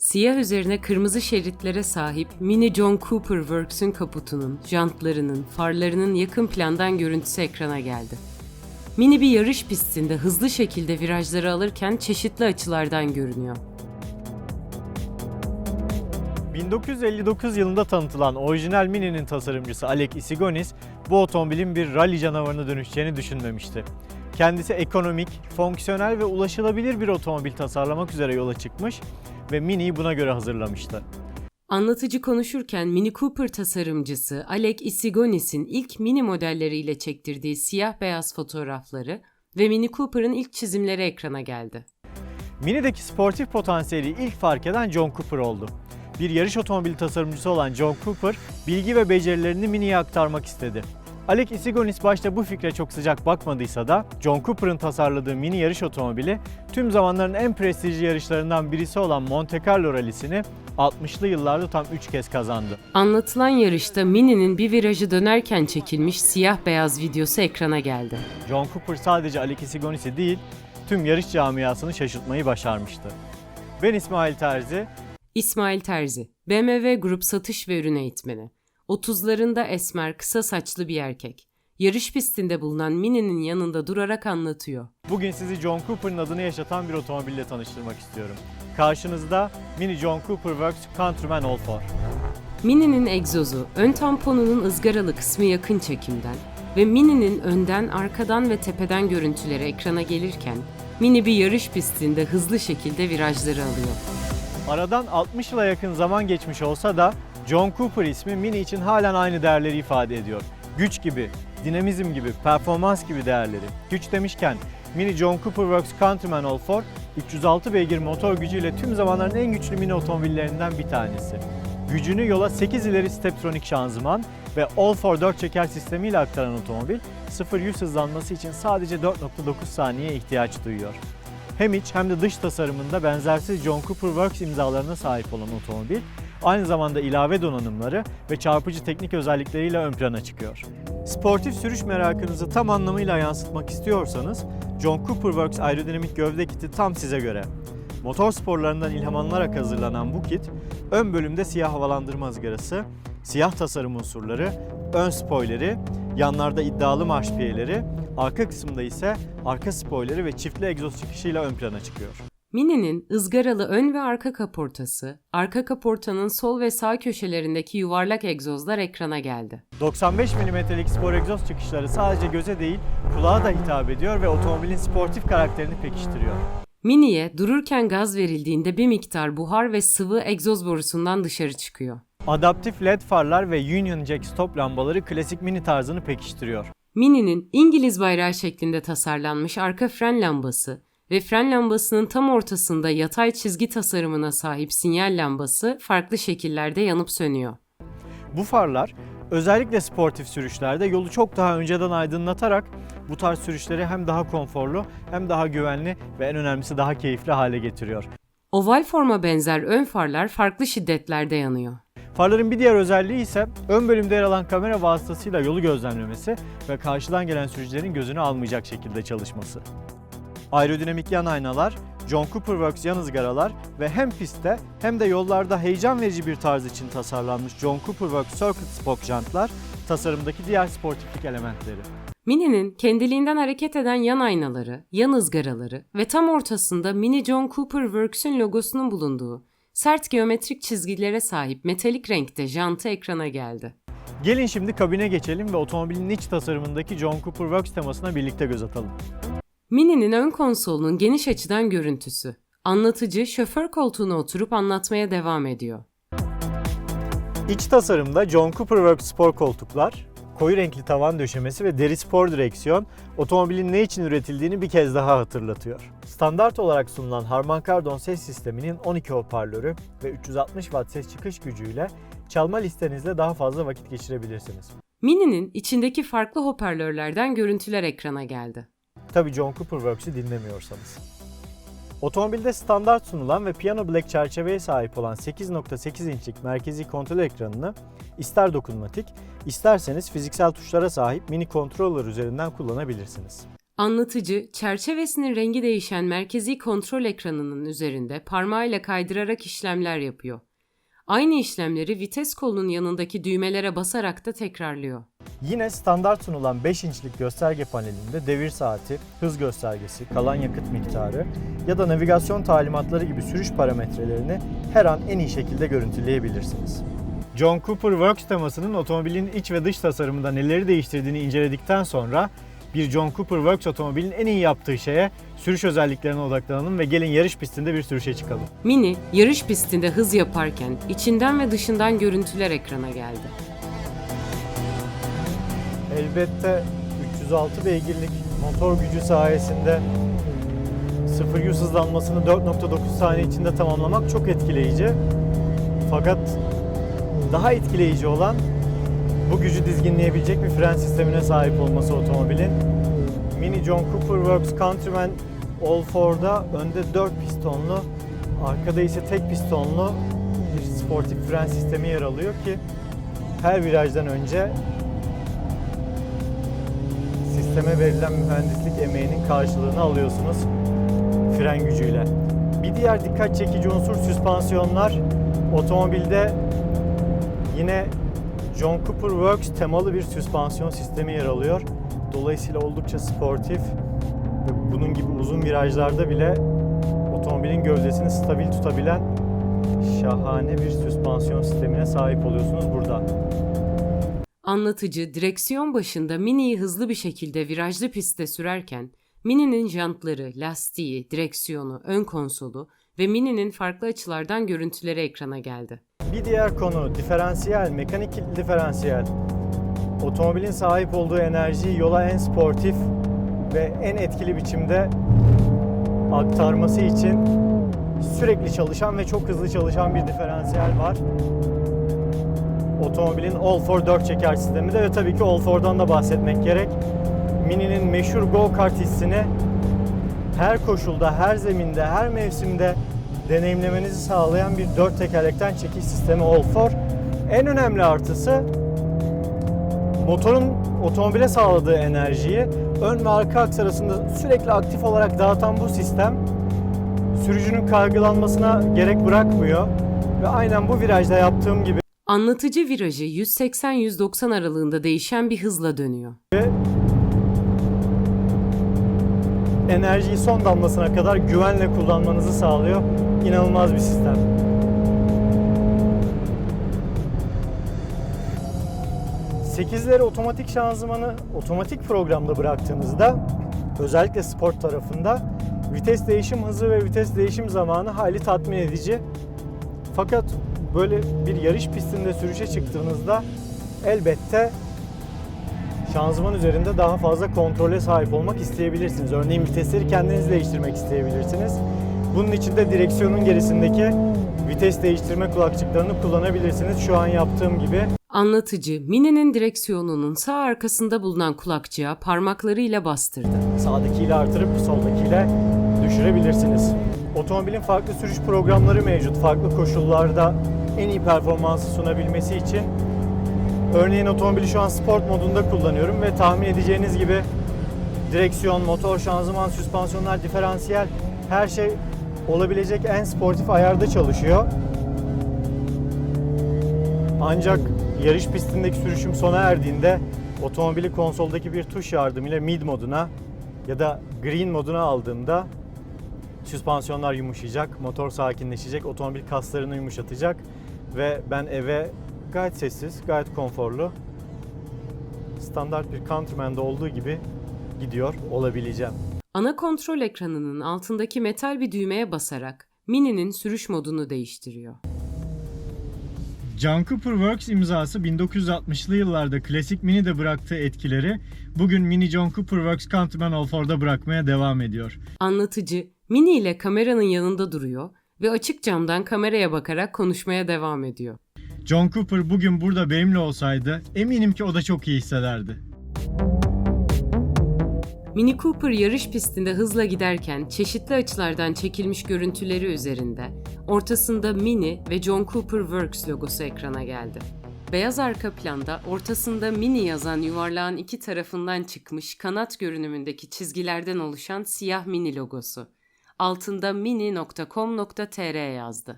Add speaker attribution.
Speaker 1: Siyah üzerine kırmızı şeritlere sahip Mini John Cooper Works'ün kaputunun, jantlarının, farlarının yakın plandan görüntüsü ekrana geldi. Mini bir yarış pistinde hızlı şekilde virajları alırken çeşitli açılardan görünüyor.
Speaker 2: 1959 yılında tanıtılan orijinal Mini'nin tasarımcısı Alec Isigonis bu otomobilin bir rally canavarına dönüşeceğini düşünmemişti. Kendisi ekonomik, fonksiyonel ve ulaşılabilir bir otomobil tasarlamak üzere yola çıkmış ve Mini'yi buna göre hazırlamıştı.
Speaker 1: Anlatıcı konuşurken Mini Cooper tasarımcısı Alec Isigonis'in ilk Mini modelleriyle çektirdiği siyah beyaz fotoğrafları ve Mini Cooper'ın ilk çizimleri ekrana geldi.
Speaker 2: Mini'deki sportif potansiyeli ilk fark eden John Cooper oldu. Bir yarış otomobili tasarımcısı olan John Cooper, bilgi ve becerilerini Mini'ye aktarmak istedi. Alec Isigonis başta bu fikre çok sıcak bakmadıysa da John Cooper'ın tasarladığı mini yarış otomobili tüm zamanların en prestijli yarışlarından birisi olan Monte Carlo rallisini 60'lı yıllarda tam 3 kez kazandı.
Speaker 1: Anlatılan yarışta Mini'nin bir virajı dönerken çekilmiş siyah beyaz videosu ekrana geldi.
Speaker 2: John Cooper sadece Alec Isigonis'i değil, tüm yarış camiasını şaşırtmayı başarmıştı. Ben İsmail Terzi,
Speaker 1: İsmail Terzi, BMW Grup satış ve ürün eğitmeni. 30'larında esmer, kısa saçlı bir erkek. Yarış pistinde bulunan Mini'nin yanında durarak anlatıyor.
Speaker 2: Bugün sizi John Cooper'ın adını yaşatan bir otomobille tanıştırmak istiyorum. Karşınızda Mini John Cooper Works Countryman All 4.
Speaker 1: Mini'nin egzozu, ön tamponunun ızgaralı kısmı yakın çekimden ve Mini'nin önden, arkadan ve tepeden görüntüleri ekrana gelirken Mini bir yarış pistinde hızlı şekilde virajları alıyor.
Speaker 2: Aradan 60 yıla yakın zaman geçmiş olsa da John Cooper ismi Mini için halen aynı değerleri ifade ediyor. Güç gibi, dinamizm gibi, performans gibi değerleri. Güç demişken Mini John Cooper Works Countryman All 4 306 beygir motor gücüyle tüm zamanların en güçlü mini otomobillerinden bir tanesi. Gücünü yola 8 ileri Steptronic şanzıman ve All 4 4 çeker sistemiyle aktaran otomobil 0-100 hızlanması için sadece 4.9 saniye ihtiyaç duyuyor. Hem iç hem de dış tasarımında benzersiz John Cooper Works imzalarına sahip olan otomobil, aynı zamanda ilave donanımları ve çarpıcı teknik özellikleriyle ön plana çıkıyor. Sportif sürüş merakınızı tam anlamıyla yansıtmak istiyorsanız, John Cooper Works aerodinamik gövde kiti tam size göre. Motor sporlarından ilham alınarak hazırlanan bu kit, ön bölümde siyah havalandırma ızgarası, siyah tasarım unsurları, ön spoileri, yanlarda iddialı marş piyeleri, arka kısımda ise arka spoileri ve çiftli egzoz çıkışıyla ön plana çıkıyor.
Speaker 1: Mini'nin ızgaralı ön ve arka kaportası, arka kaportanın sol ve sağ köşelerindeki yuvarlak egzozlar ekrana geldi.
Speaker 2: 95 mm'lik spor egzoz çıkışları sadece göze değil, kulağa da hitap ediyor ve otomobilin sportif karakterini pekiştiriyor.
Speaker 1: Mini'ye dururken gaz verildiğinde bir miktar buhar ve sıvı egzoz borusundan dışarı çıkıyor.
Speaker 2: Adaptif led farlar ve Union Jack stop lambaları klasik mini tarzını pekiştiriyor.
Speaker 1: Mini'nin İngiliz bayrağı şeklinde tasarlanmış arka fren lambası ve fren lambasının tam ortasında yatay çizgi tasarımına sahip sinyal lambası farklı şekillerde yanıp sönüyor.
Speaker 2: Bu farlar özellikle sportif sürüşlerde yolu çok daha önceden aydınlatarak bu tarz sürüşleri hem daha konforlu hem daha güvenli ve en önemlisi daha keyifli hale getiriyor.
Speaker 1: Oval forma benzer ön farlar farklı şiddetlerde yanıyor.
Speaker 2: Farların bir diğer özelliği ise ön bölümde yer alan kamera vasıtasıyla yolu gözlemlemesi ve karşıdan gelen sürücülerin gözünü almayacak şekilde çalışması. Aerodinamik yan aynalar, John Cooper Works yan ızgaralar ve hem pistte hem de yollarda heyecan verici bir tarz için tasarlanmış John Cooper Works Circuit Spoke jantlar tasarımdaki diğer sportiflik elementleri.
Speaker 1: Mini'nin kendiliğinden hareket eden yan aynaları, yan ızgaraları ve tam ortasında Mini John Cooper Works'ün logosunun bulunduğu sert geometrik çizgilere sahip metalik renkte jantı ekrana geldi.
Speaker 2: Gelin şimdi kabine geçelim ve otomobilin iç tasarımındaki John Cooper Works temasına birlikte göz atalım.
Speaker 1: Mini'nin ön konsolunun geniş açıdan görüntüsü. Anlatıcı şoför koltuğuna oturup anlatmaya devam ediyor.
Speaker 2: İç tasarımda John Cooper Works spor koltuklar, koyu renkli tavan döşemesi ve deri spor direksiyon otomobilin ne için üretildiğini bir kez daha hatırlatıyor. Standart olarak sunulan Harman Kardon ses sisteminin 12 hoparlörü ve 360 watt ses çıkış gücüyle çalma listenizde daha fazla vakit geçirebilirsiniz.
Speaker 1: Mini'nin içindeki farklı hoparlörlerden görüntüler ekrana geldi.
Speaker 2: Tabii John Cooper Works'ü dinlemiyorsanız. Otomobilde standart sunulan ve Piano Black çerçeveye sahip olan 8.8 inçlik merkezi kontrol ekranını ister dokunmatik, isterseniz fiziksel tuşlara sahip mini controller üzerinden kullanabilirsiniz.
Speaker 1: Anlatıcı, çerçevesinin rengi değişen merkezi kontrol ekranının üzerinde parmağıyla kaydırarak işlemler yapıyor. Aynı işlemleri vites kolunun yanındaki düğmelere basarak da tekrarlıyor.
Speaker 2: Yine standart sunulan 5 inçlik gösterge panelinde devir saati, hız göstergesi, kalan yakıt miktarı ya da navigasyon talimatları gibi sürüş parametrelerini her an en iyi şekilde görüntüleyebilirsiniz. John Cooper Works temasının otomobilin iç ve dış tasarımında neleri değiştirdiğini inceledikten sonra bir John Cooper Works otomobilin en iyi yaptığı şeye sürüş özelliklerine odaklanalım ve gelin yarış pistinde bir sürüşe çıkalım.
Speaker 1: Mini, yarış pistinde hız yaparken içinden ve dışından görüntüler ekrana geldi.
Speaker 2: Elbette 306 beygirlik motor gücü sayesinde 0-100 hızlanmasını 4.9 saniye içinde tamamlamak çok etkileyici. Fakat daha etkileyici olan bu gücü dizginleyebilecek bir fren sistemine sahip olması otomobilin. Mini John Cooper Works Countryman All-4'da önde 4 pistonlu, arkada ise tek pistonlu bir sportif fren sistemi yer alıyor ki her virajdan önce sisteme verilen mühendislik emeğinin karşılığını alıyorsunuz fren gücüyle. Bir diğer dikkat çekici unsur süspansiyonlar. Otomobilde yine John Cooper Works temalı bir süspansiyon sistemi yer alıyor. Dolayısıyla oldukça sportif ve bunun gibi uzun virajlarda bile otomobilin gövdesini stabil tutabilen şahane bir süspansiyon sistemine sahip oluyorsunuz burada.
Speaker 1: Anlatıcı direksiyon başında Mini'yi hızlı bir şekilde virajlı pistte sürerken Mini'nin jantları, lastiği, direksiyonu, ön konsolu ve Mini'nin farklı açılardan görüntüleri ekrana geldi.
Speaker 2: Bir diğer konu diferansiyel, mekanik kilitli diferansiyel. Otomobilin sahip olduğu enerjiyi yola en sportif ve en etkili biçimde aktarması için sürekli çalışan ve çok hızlı çalışan bir diferansiyel var. Otomobilin All-4 4 çeker sistemi de ve tabii ki All-4'dan da bahsetmek gerek. Mini'nin meşhur go-kart hissini her koşulda, her zeminde, her mevsimde deneyimlemenizi sağlayan bir dört tekerlekten çekiş sistemi All4. En önemli artısı motorun otomobile sağladığı enerjiyi ön ve arka aks arasında sürekli aktif olarak dağıtan bu sistem sürücünün kaygılanmasına gerek bırakmıyor ve aynen bu virajda yaptığım gibi
Speaker 1: Anlatıcı virajı 180-190 aralığında değişen bir hızla dönüyor.
Speaker 2: enerjiyi son damlasına kadar güvenle kullanmanızı sağlıyor. İnanılmaz bir sistem. Sekizleri otomatik şanzımanı otomatik programda bıraktığınızda özellikle sport tarafında vites değişim hızı ve vites değişim zamanı hali tatmin edici. Fakat böyle bir yarış pistinde sürüşe çıktığınızda elbette şanzıman üzerinde daha fazla kontrole sahip olmak isteyebilirsiniz. Örneğin vitesleri kendiniz değiştirmek isteyebilirsiniz. Bunun için de direksiyonun gerisindeki vites değiştirme kulakçıklarını kullanabilirsiniz. Şu an yaptığım gibi.
Speaker 1: Anlatıcı Mini'nin direksiyonunun sağ arkasında bulunan kulakçığa parmaklarıyla bastırdı.
Speaker 2: Sağdakiyle artırıp soldakiyle düşürebilirsiniz. Otomobilin farklı sürüş programları mevcut. Farklı koşullarda en iyi performansı sunabilmesi için Örneğin otomobili şu an sport modunda kullanıyorum ve tahmin edeceğiniz gibi direksiyon, motor, şanzıman, süspansiyonlar, diferansiyel her şey olabilecek en sportif ayarda çalışıyor. Ancak yarış pistindeki sürüşüm sona erdiğinde otomobili konsoldaki bir tuş yardımıyla mid moduna ya da green moduna aldığımda süspansiyonlar yumuşayacak, motor sakinleşecek, otomobil kaslarını yumuşatacak ve ben eve gayet sessiz, gayet konforlu. Standart bir Countryman'da olduğu gibi gidiyor olabileceğim.
Speaker 1: Ana kontrol ekranının altındaki metal bir düğmeye basarak Mini'nin sürüş modunu değiştiriyor.
Speaker 2: John Cooper Works imzası 1960'lı yıllarda klasik Mini'de bıraktığı etkileri bugün Mini John Cooper Works Countryman All-4'da bırakmaya devam ediyor.
Speaker 1: Anlatıcı Mini ile kameranın yanında duruyor ve açık camdan kameraya bakarak konuşmaya devam ediyor.
Speaker 2: John Cooper bugün burada benimle olsaydı eminim ki o da çok iyi hissederdi.
Speaker 1: Mini Cooper yarış pistinde hızla giderken çeşitli açılardan çekilmiş görüntüleri üzerinde ortasında Mini ve John Cooper Works logosu ekrana geldi. Beyaz arka planda ortasında Mini yazan yuvarlağın iki tarafından çıkmış kanat görünümündeki çizgilerden oluşan siyah Mini logosu. Altında mini.com.tr yazdı.